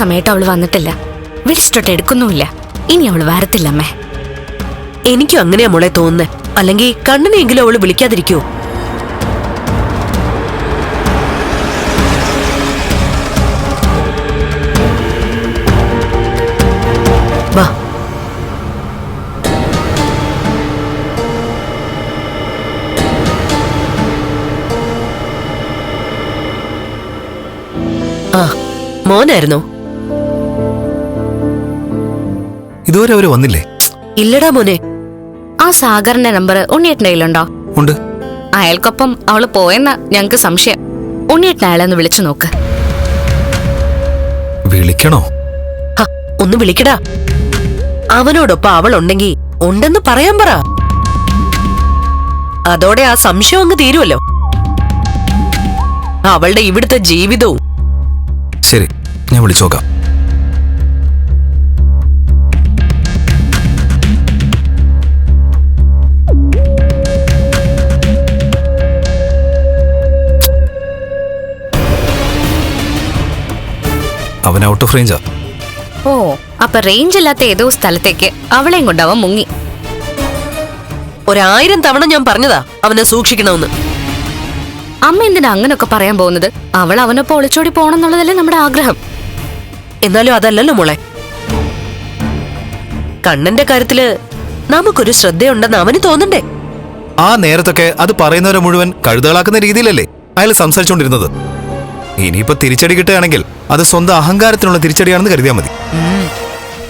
സമയത്ത് അവൾ വന്നിട്ടില്ല. വിളിച്ചിട്ടൊട്ട് എടുക്കുന്നുമില്ല. ഇനി അവൾ വരത്തില്ല അമ്മേ. എനിക്കും അങ്ങനെയാ മോളെ തോന്നുന്നത് അല്ലെങ്കിൽ കണ്ണിനെങ്കിലും അവൾ വിളിക്കാതിരിക്കോ? വാ. ആ മോനായിരുന്നോ? ഇതുവരെ അവർ വന്നില്ലേ? ഇല്ലടാ മോനെ. ആ സാഗറിന്റെ നമ്പർ ഉണ്ണിയേട്ടന്റെ കയ്യിലുണ്ടോ? ഉണ്ട്. അയാൾക്കൊപ്പം അവൾ പോയെന്ന ഞങ്ങക്ക് സംശയം. ഉണ്ണിയേട്ടൻ അയാളെ ഒന്ന് വിളിച്ചു നോക്ക്. വിളിക്കണോ? ഹ, ഒന്ന് വിളിക്കടാ. അവനോടൊപ്പം അവൾ ഉണ്ടെങ്കി ഉണ്ടെന്ന് പറയാൻ പറ. അതോടെ ആ സംശയം അങ്ങ് തീരുമല്ലോ അവളുടെ ഇവിടുത്തെ ജീവിതവും. ശരി ഞാൻ വിളിച്ചു അവൻ ഔട്ട് ഓഫ് റേഞ്ചാ ഓ അപ്പൊ റേഞ്ച് ഇല്ലാത്ത ഏതോ സ്ഥലത്തേക്ക് അവളെയും കൊണ്ട് അവൻ മുങ്ങി. ഒരായിരം തവണ ഞാൻ പറഞ്ഞതാ അവനെ സൂക്ഷിക്കണമെന്ന്. അമ്മ എന്തിനാ അങ്ങനൊക്കെ പറയാൻ പോകുന്നത്? അവൾ അവനൊപ്പം ഒളിച്ചോടി പോകണം എന്നുള്ളതല്ലേ നമ്മുടെ ആഗ്രഹം. എന്നാലും അതല്ലല്ലോ മോളെ. കണ്ണന്റെ കാര്യത്തിൽ നമുക്കൊരു ശ്രദ്ധയുണ്ടെന്ന് അവന് തോന്നണ്ടേ? ആ നേരത്തൊക്കെ അത് പറയുന്നവരെ മുഴുവൻ കഴുതകളാക്കുന്ന രീതിയിലല്ലേ അയാൾ സംസാരിച്ചുകൊണ്ടിരുന്നത്? ഇനിയിപ്പോ തിരിച്ചടി കിട്ടുകയാണെങ്കിൽ അത് സ്വന്തം അഹങ്കാരത്തിനുള്ള തിരിച്ചടിയാണെന്ന് കരുതിയാൽ മതി.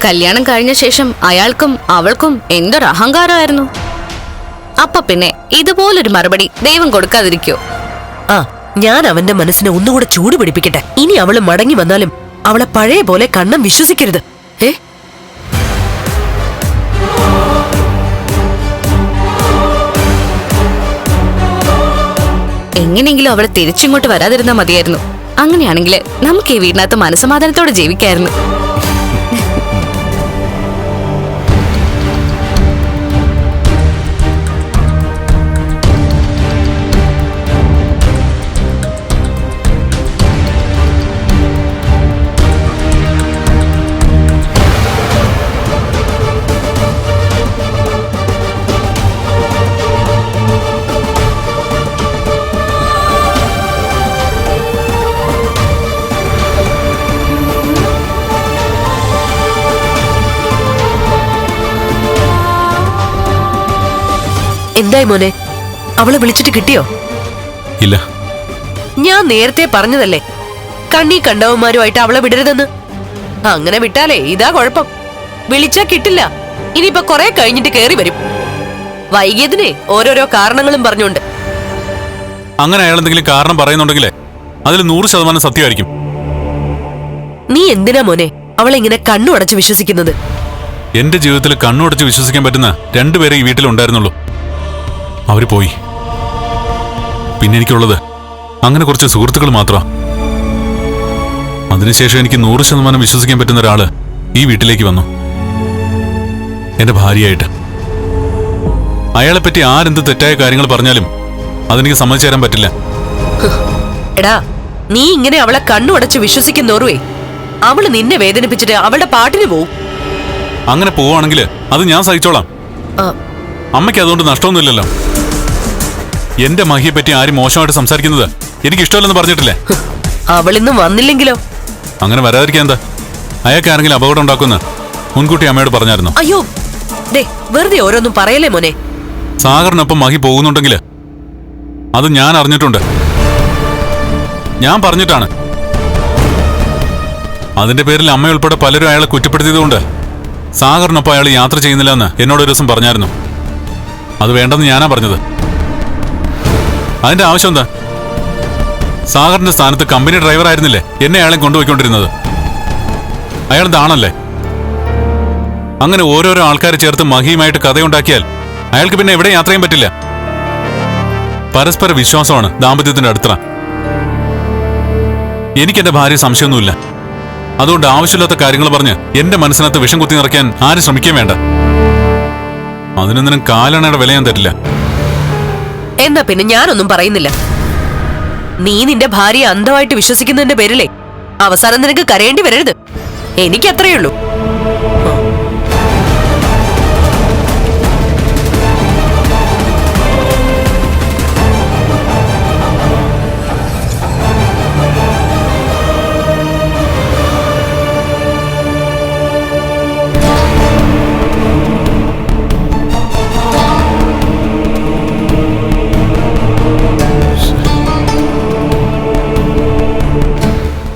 കല്യാണം കഴിഞ്ഞ ശേഷം അയാൾക്കും അവൾക്കും എന്തൊരു അഹങ്കാരമായിരുന്നു അപ്പൊ പിന്നെ ഇതുപോലൊരു മറുപടി ദൈവം കൊടുക്കാതിരിക്കോ? ആ ഞാൻ അവന്റെ മനസ്സിനെ ഒന്നുകൂടെ ചൂട് പിടിപ്പിക്കട്ടെ. ഇനി അവൾ മടങ്ങി വന്നാലും അവളെ പഴയ പോലെ കണ്ണം വിശ്വസിക്കരുത്. ഏ? എങ്ങനെയെങ്കിലും അവളെ തിരിച്ചിങ്ങോട്ട് വരാതിരുന്നാ മതിയായിരുന്നു. അങ്ങനെയാണെങ്കിൽ നമുക്ക് ഈ വീടിനകത്ത് മനസ്സമാധാനത്തോടെ ജീവിക്കായിരുന്നു. എന്തായി മോനെ? അവളെ വിളിച്ചിട്ട് കിട്ടിയോ? ഇല്ല. ഞാൻ നേരത്തെ പറഞ്ഞതല്ലേ. കണ്ണി കണ്ടവന്മാരുമായിട്ട് അവളെ വിടരുതെന്ന്. അങ്ങനെ വിട്ടാലേ ഇതാ കുഴപ്പം. വിളിച്ചാ കിട്ടില്ല. ഇനിയിപ്പൊ കുറെ കഴിഞ്ഞിട്ട് കേറി വരും. വൈകിയതിനെ ഓരോരോ കാരണങ്ങളും പറഞ്ഞുണ്ട് അങ്ങനെ അയാൾ എന്തെങ്കിലും കാരണം പറയുന്നുണ്ടെങ്കിലേ അതിൽ നൂറ് ശതമാനം സത്യമായിരിക്കും. നീ എന്തിനാ മോനെ അവളെ ഇങ്ങനെ കണ്ണു അടച്ച് വിശ്വസിക്കുന്നത്? എന്റെ ജീവിതത്തിൽ കണ്ണു അടച്ച് വിശ്വസിക്കാൻ പറ്റുന്ന രണ്ടുപേരെ ഈ വീട്ടിൽ അവർ പോയി. പിന്നെ എനിക്കുള്ളത്. അങ്ങനെ കുറച്ച് സുഹൃത്തുക്കൾ മാത്രം. അതിനുശേഷം എനിക്ക് നൂറ് ശതമാനം വിശ്വസിക്കാൻ പറ്റുന്ന ഒരാൾ ഈ വീട്ടിലേക്ക് വന്നു. എന്റെ ഭാര്യയായിട്ട്. അയാളെപ്പറ്റി ആരെന്ത് തെറ്റായ കാര്യങ്ങൾ പറഞ്ഞാലും അതെനിക്ക് സമ്മതിച്ചു തരാൻ പറ്റില്ല. എടാ നീ ഇങ്ങനെ അവളെ കണ്ണു അടച്ച് വിശ്വസിക്കുന്നോറുവേ അവൾ നിന്നെ വേദനിപ്പിച്ചിട്ട് അവളുടെ പാട്ടിന് പോവും. അങ്ങനെ പോവാണെങ്കിൽ അത് ഞാൻ സഹിച്ചോളാം. അമ്മയ്ക്ക് അതുകൊണ്ട് നഷ്ടമൊന്നുമില്ലല്ലോ. എന്റെ മഹിയെ പറ്റി ആരും മോശമായിട്ട് സംസാരിക്കുന്നത് എനിക്ക് ഇഷ്ടമല്ലെന്ന് പറഞ്ഞിട്ടില്ലേ? അവളിന്ന് വന്നില്ലെങ്കിലോ? അങ്ങനെ വരാതിരിക്കാൻ എന്താ? അയാൾക്ക് ആരെങ്കിലും അപകടം ഉണ്ടാക്കുന്ന മുൻകൂട്ടി അമ്മയോട് പറഞ്ഞായിരുന്നു. അയ്യോ ദേ വെറുതെ ഓരോന്നും പറയലേ മോനെ? സാഗറിനൊപ്പം മഹി പോകുന്നുണ്ടെങ്കിൽ അത് ഞാൻ അറിഞ്ഞിട്ടുണ്ട്. ഞാൻ പറഞ്ഞിട്ടാണ്. അതിന്റെ പേരിൽ അമ്മയുൾപ്പെടെ പലരും അയാളെ കുറ്റപ്പെടുത്തിയതുകൊണ്ട് സാഗറിനൊപ്പം അയാൾ യാത്ര ചെയ്യുന്നില്ല എന്ന് എന്നോട് ഒരു ദിവസം പറഞ്ഞായിരുന്നു. അത് വേണ്ടെന്ന് ഞാനാ പറഞ്ഞത്. അതിന്റെ ആവശ്യം എന്താ? സാഗറിന്റെ സ്ഥാനത്ത് കമ്പനി ഡ്രൈവർ ആയിരുന്നില്ലേ? എന്നെ അയാളെ കൊണ്ടുപോയിക്കൊണ്ടിരുന്നത്. അയാൾ ഇതാണല്ലേ അങ്ങനെ ഓരോരോ ആൾക്കാരെ ചേർത്ത് മഹിയുമായിട്ട് കഥയുണ്ടാക്കിയാൽ അയാൾക്ക് പിന്നെ എവിടെ യാത്ര ചെയ്യാൻ പറ്റില്ല. പരസ്പര വിശ്വാസമാണ് ദാമ്പത്യത്തിന്റെ അടുത്ത എനിക്ക് എന്റെ ഭാര്യ സംശയമൊന്നുമില്ല. അതുകൊണ്ട് ആവശ്യമില്ലാത്ത കാര്യങ്ങൾ പറഞ്ഞ് എന്റെ മനസ്സിനകത്ത് വിഷം കുത്തി നിറയ്ക്കാൻ ആരും ശ്രമിക്കുകയും വേണ്ട. അതിനൊന്നിനും കാലണയുടെ വില ഞാൻ തരില്ല. എന്നാ പിന്നെ ഞാനൊന്നും പറയുന്നില്ല. നീ നിന്റെ ഭാര്യയെ അന്ധമായിട്ട് വിശ്വസിക്കുന്നതിന്റെ പേരിലേ അവസാനം നിനക്ക് കരയേണ്ടി വരരുത്. എനിക്കത്രയേ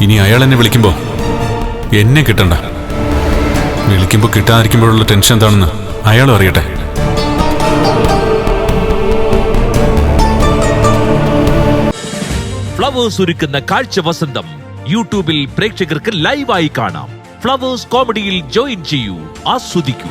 ഇനി അയാൾ എന്നെ വിളിക്കുമ്പോ എന്നെ കിട്ടണ്ട. വിളിക്കുമ്പോ കിട്ടാതിരിക്കുമ്പോഴുള്ള ടെൻഷൻ എന്താണെന്ന് അയാളും അറിയട്ടെ. ഫ്ലവേഴ്സ് ഒരുക്കുന്ന കാഴ്ച വസന്തം യൂട്യൂബിൽ പ്രേക്ഷകർക്ക് ലൈവായി കാണാം. ഫ്ലവേഴ്സ് കോമഡിയിൽ ജോയിൻ ചെയ്യൂ ആസ്വദിക്കൂ.